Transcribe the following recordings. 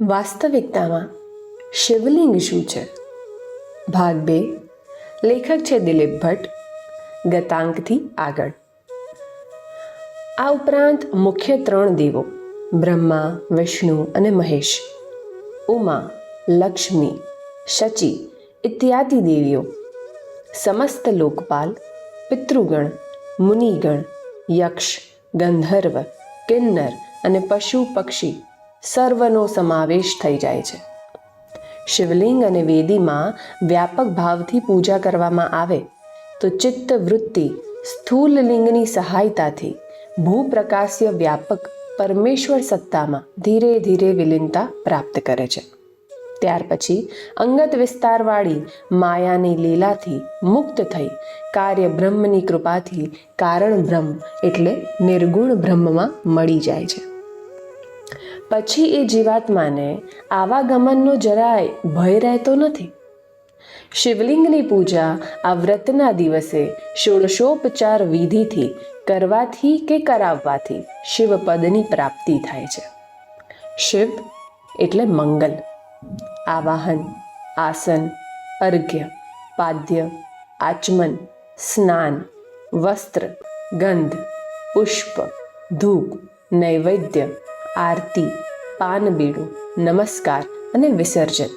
વાસ્તવિકતામાં શિવલિંગ શું છે? ભાગ બે. લેખક છે દિલીપ ભટ્ટ. ગતાંકથી આગળ. આ ઉપરાંત મુખ્ય ત્રણ દેવો, બ્રહ્મા, વિષ્ણુ અને મહેશ. ઉમા, લક્ષ્મી, શચી ઇત્યાદિ દેવીઓ. સમસ્ત લોકપાલ, પિતૃગણ, મુનિગણ, યક્ષ, ગંધર્વ, કિન્નર અને પશુ પક્ષી સર્વનો સમાવેશ થઈ જાય છે. શિવલિંગ અને વેદીમાં વ્યાપક ભાવથી પૂજા કરવામાં આવે તો ચિત્ત વૃત્તિ સ્થૂલ લિંગની સહાયતાથી ભૂપ્રકાશ્ય વ્યાપક પરમેશ્વર સત્તામાં ધીરે ધીરે વિલીનતા પ્રાપ્ત કરે છે. ત્યાર પછી અંગત વિસ્તારવાળી માયાની લીલાથી મુક્ત થઈ કાર્ય બ્રહ્મની કૃપાથી કારણ બ્રહ્મ એટલે નિર્ગુણ બ્રહ્મમાં મળી જાય છે. પછી એ જીવાત્માને આવાગમનનો જરાય ભય રહેતો નથી. શિવલિંગની પૂજા આ વ્રતના દિવસે ષોડશોપચાર વિધિથી કરવાથી કે કરાવવાથી શિવપદની પ્રાપ્તિ થાય છે. શિવ એટલે મંગલ. આવાહન, આસન, અર્ઘ્ય, પાદ્ય, આચમન, સ્નાન, વસ્ત્ર, ગંધ, પુષ્પ, ધૂપ, નૈવેદ્ય, આરતી પાનબીડું નમસ્કાર અને વિસર્જન.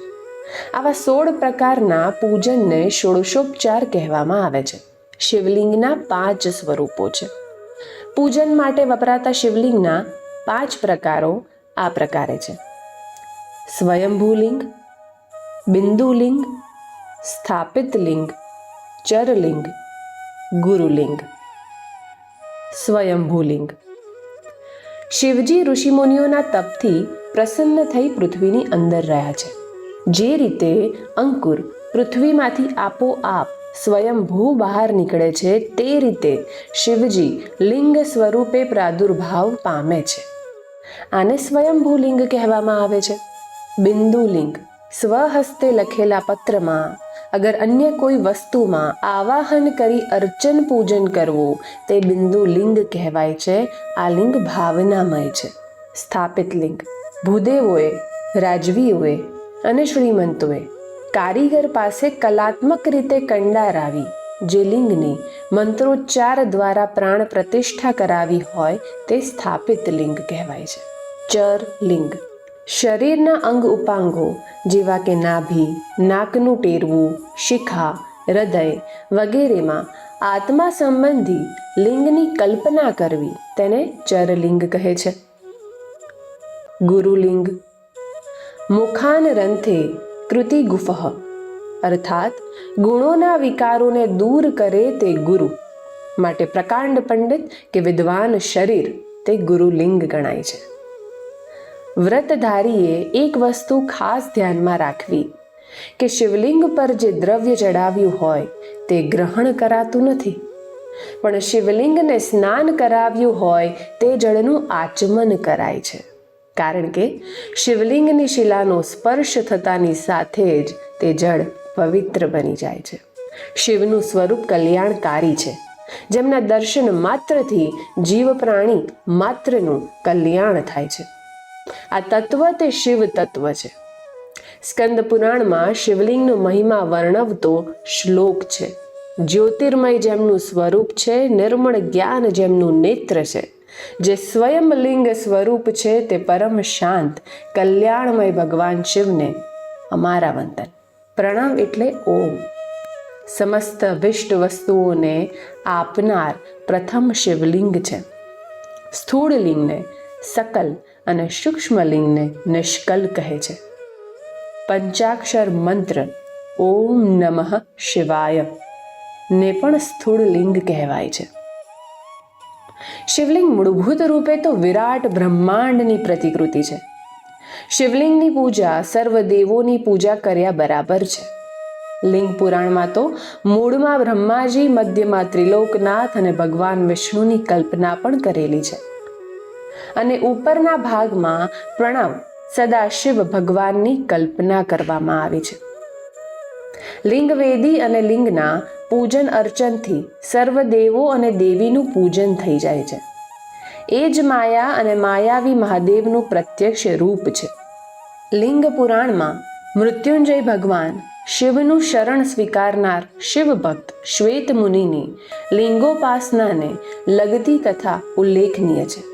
આવા સોળ પ્રકારના પૂજનને ષોડશોપચાર કહેવામાં આવે છે. શિવલિંગના પાંચ સ્વરૂપો છે. પૂજન માટે વપરાતા શિવલિંગના પાંચ પ્રકારો આ પ્રકારે છે. સ્વયંભૂલિંગ, બિંદુલિંગ સ્થાપિત લિંગ ચરલિંગ, ગુરુલિંગ. સ્વયંભૂલિંગ. શિવજી ઋષિમુનિઓના તપથી પ્રસન્ન થઈ પૃથ્વીની અંદર રહ્યા છે. જે રીતે અંકુર પૃથ્વીમાંથી આપોઆપ સ્વયંભૂ બહાર નીકળે છે, તે રીતે શિવજી લિંગ સ્વરૂપે પ્રાદુર્ભાવ પામે છે. આને સ્વયંભૂ લિંગ કહેવામાં આવે છે. બિંદુલિંગ સ્વહસ્તે લખેલા પત્રમાં અગર અન્ય કોઈ વસ્તુમાં આવાહન કરી અર્ચન પૂજન કરવું, તે બિંદુ લિંગ કહેવાય છે. આ લિંગ ભાવનામય છે. સ્થાપિત લિંગ. ભૂદેવોએ, રાજવીઓએ અને શ્રીમંતોએ કારીગર પાસે કલાત્મક રીતે કંડારાવી, જે લિંગની મંત્રોચ્ચાર દ્વારા પ્રાણ પ્રતિષ્ઠા કરાવી હોય, તે સ્થાપિત લિંગ કહેવાય છે. ચર લિંગ. શરીરના અંગ ઉપાંગો જેવા કે નાભી, નાકનું ટેરવું, શિખા, હૃદય વગેરેમાં આત્મા સંબંધી લિંગની કલ્પના કરવી તેને ચરલિંગ કહે છે. ગુરુલિંગ. મુખાન રંથે કૃતિ ગુફહ અર્થાત, ગુણોના વિકારોને દૂર કરે તે ગુરુ. માટે પ્રકાંડ પંડિત કે વિદ્વાન શરીર તે ગુરુલિંગ ગણાય છે. વ્રતધારીએ એક વસ્તુ ખાસ ધ્યાનમાં રાખવી, કે શિવલિંગ પર જે દ્રવ્ય ચડાવ્યું હોય તે ગ્રહણ કરાતું નથી. પણ શિવલિંગને સ્નાન કરાવ્યું હોય તે જળનું આચમન કરાય છે. કારણ કે શિવલિંગની શિલાનો સ્પર્શ થતાની સાથે જ તે જળ પવિત્ર બની જાય છે. શિવનું સ્વરૂપ કલ્યાણકારી છે. જેમના દર્શન માત્રથી જીવ પ્રાણી માત્રનું કલ્યાણ થાય છે. આ તત્વ તે શિવ તત્વ છે. સ્કંદ પુરાણમાં શિવલિંગનો મહિમા વર્ણવતો શ્લોક છે. જ્યોતિર્મય જેમનું સ્વરૂપ છે, નિર્મળ જ્ઞાન જેમનું નેત્ર છે. જે સ્વયં લિંગ સ્વરૂપ છે, તે પરમ શાંત, કલ્યાણમય ભગવાન શિવને અમારા વંદન. પ્રણવ એટલે ઓમ. સમસ્ત વિષ્ટ વસ્તુઓને આપનાર પ્રથમ શિવલિંગ છે. સ્થૂળ લિંગને સકલ અને સૂક્ષ્મલિંગને નિષ્કલ કહે છે. પંચાક્ષર મંત્ર, ઓમ નમઃ શિવાય, ને પણ સ્થૂળ લિંગ કહેવાય છે. શિવલિંગ મૂળભૂત રૂપે તો વિરાટ બ્રહ્માંડની પ્રતિકૃતિ છે. શિવલિંગની પૂજા સર્વ દેવોની પૂજા કર્યા બરાબર છે. લિંગ પુરાણમાં તો મૂળમાં બ્રહ્માજી, મધ્યમાં ત્રિલોકનાથ અને ભગવાન વિષ્ણુની કલ્પના પણ કરેલી છે. અને ઉપરના ભાગમાં પ્રણવ સદાશિવ ભગવાનની કલ્પના કરવામાં આવી છે. લિંગવેદી અને લિંગના પૂજન અર્ચનથી સર્વ દેવો અને દેવીનું પૂજન થઈ જાય છે. એ જ માયા અને માયાવી મહાદેવનું પ્રત્યક્ષ રૂપ છે. લિંગ પુરાણમાં મૃત્યુંજય ભગવાન શિવનું શરણ સ્વીકારનાર શિવભક્ત શ્વેત મુનિની લિંગોપાસનાને લગતી કથા ઉલ્લેખનીય છે.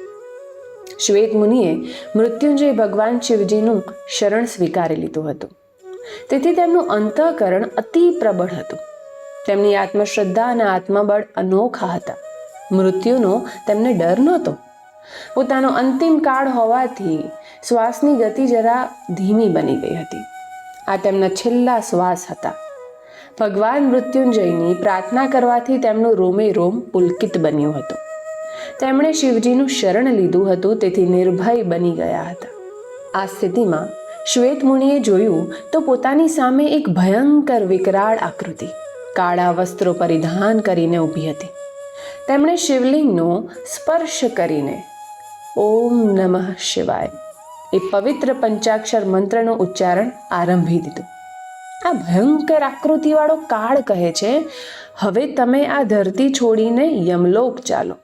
શ્વેત મુનિએ મૃત્યુંજય ભગવાન શિવજીનું શરણ સ્વીકારી લીધું હતું. તેથી તેમનું અંતઃકરણ અતિ પ્રબળ હતું. તેમની આત્મશ્રદ્ધા અને આત્મબળ અનોખા હતા. મૃત્યુનો તેમને ડર નહોતો. પોતાનો અંતિમ કાળ હોવાથી શ્વાસની ગતિ જરા ધીમી બની ગઈ હતી. આ તેમના છેલ્લા શ્વાસ હતા. ભગવાન મૃત્યુંજયની પ્રાર્થના કરવાથી તેમનું રોમે રોમ પુલકિત બન્યું હતું. તેમણે શિવજીનું શરણ લીધું હતું, તેથી નિર્ભય બની ગયા હતા. આ સ્થિતિમાં શ્વેત મુનિએ જોયું તો પોતાની સામે એક ભયંકર વિકરાળ આકૃતિ, કાળા વસ્ત્રો પરિધાન કરીને ઊભી હતી. તેમણે શિવલિંગનો સ્પર્શ કરીને ઓમ નમઃ શિવાય એ પવિત્ર પંચાક્ષર મંત્રનું ઉચ્ચારણ આરંભી દીધું. આ ભયંકર આકૃતિવાળો કાળ કહે છે, હવે તમે આ ધરતી છોડીને યમલોક ચાલો.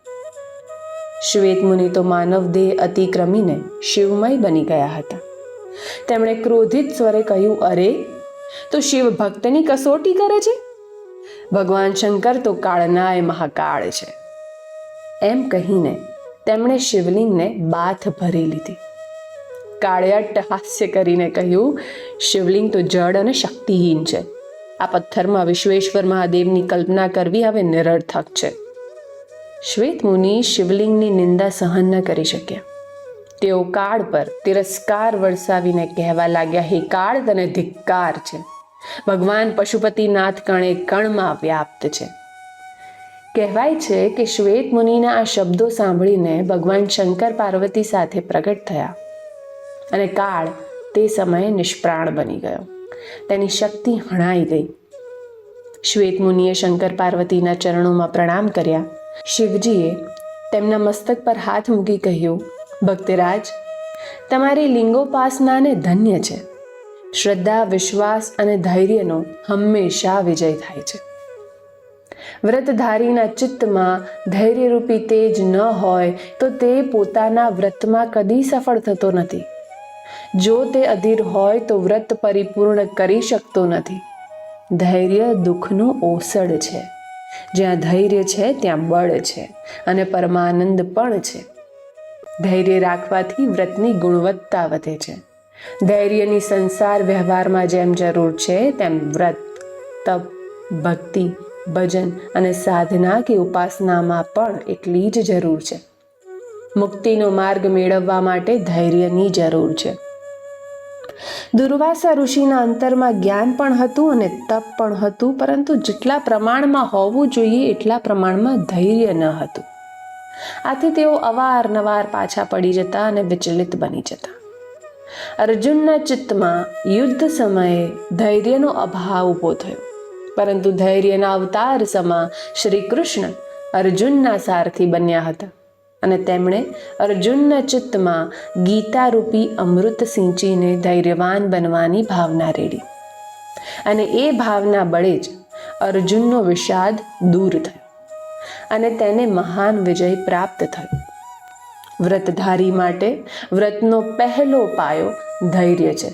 શ્વેત મુનિ તો માનવ દેહ અતિક્રમીને શિવમય બની ગયા હતા. તેમણે ક્રોધિત સ્વરે કહ્યું, અરે, તો શિવ ભક્તની કસોટી કરે છે? ભગવાન શંકર તો કાળનાય મહાકાળ છે. એમ કહીને તેમણે શિવલિંગને બાથ ભરી લીધી. કાળિયાટ હાસ્ય કરીને કહ્યું, શિવલિંગ તો જડ અને શક્તિહીન છે. આ પથ્થરમાં વિશ્વેશ્વર મહાદેવની કલ્પના કરવી હવે નિરર્થક છે. શ્વેત મુનિ શિવલિંગની નિંદા સહન ન કરી શક્યા. તેઓ કાળ પર તિરસ્કાર વરસાવીને કહેવા લાગ્યા, હે કાળ, તને ધિક્કાર છે. ભગવાન પશુપતિનાથ કણે કણમાં વ્યાપ્ત છે. કહેવાય છે કે શ્વેત મુનિના આ શબ્દો સાંભળીને ભગવાન શંકર પાર્વતી સાથે પ્રગટ થયા અને કાળ તે સમયે નિષ્પ્રાણ બની ગયો. તેની શક્તિ હણાઈ ગઈ. શ્વેત મુનિએ શંકર પાર્વતીના ચરણોમાં પ્રણામ કર્યા શિવજીએ તેમના મસ્તક પર હાથ મૂકી કહ્યું, ભક્તિરાજ, તમારી લિંગોપાસનાને ધન્ય છે. શ્રદ્ધા, વિશ્વાસ અને ધૈર્યનો હંમેશા વિજય થાય છે. વ્રતધારીના ચિત્તમાં ધૈર્યરૂપી તેજ ન હોય તો તે પોતાના વ્રતમાં કદી સફળ થતો નથી. જો તે અધીર હોય તો વ્રત પરિપૂર્ણ કરી શકતો નથી. ધૈર્ય દુઃખનું ઓસડ છે. જ્યાં ધૈર્ય છે, ત્યાં બળ છે અને પરમાનંદ પણ છે. ધૈર્ય રાખવાથી વ્રતની ગુણવત્તા વધે છે. ધૈર્યની સંસાર વ્યવહારમાં જેમ જરૂર છે, તેમ વ્રત, તપ, ભક્તિ, ભજન અને સાધના કે ઉપાસનામાં પણ એટલી જ જરૂર છે. મુક્તિનો માર્ગ મેળવવા માટે ધૈર્યની જરૂર છે. દુર્વાસા ઋષિના અંતરમાં જ્ઞાન પણ હતું અને તપ પણ હતું, પરંતુ જેટલા પ્રમાણમાં હોવું જોઈએ એટલા પ્રમાણમાં ધૈર્ય ન હતું. આથી તેઓ અવારનવાર પાછા પડી જતા અને વિચલિત બની જતા. અર્જુનના ચિત્તમાં યુદ્ધ સમયે ધૈર્યનો અભાવ ઊભો થયો, પરંતુ ધૈર્યના અવતાર સમા શ્રી કૃષ્ણ અર્જુનના સારથી બન્યા હતા. અને તેમણે અર્જુનના ચિત્તમાં ગીતારૂપી અમૃત સિંચીને ધૈર્યવાન બનવાની ભાવના રેડી. અને એ ભાવના બળે જ અર્જુનનો વિષાદ દૂર થયો અને તેને મહાન વિજય પ્રાપ્ત થયો. વ્રતધારી માટે વ્રતનો પહેલો પાયો ધૈર્ય છે.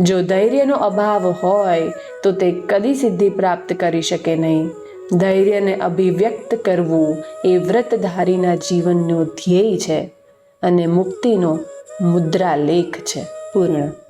જો ધૈર્યનો અભાવ હોય તો તે કદી સિદ્ધિ પ્રાપ્ત કરી શકે નહીં. ધૈર્યને અભિવ્યક્ત કરવું એ વ્રતધારીના જીવનનો ધ્યેય છે અને મુક્તિનો મુદ્રાલેખ છે પૂર્ણ.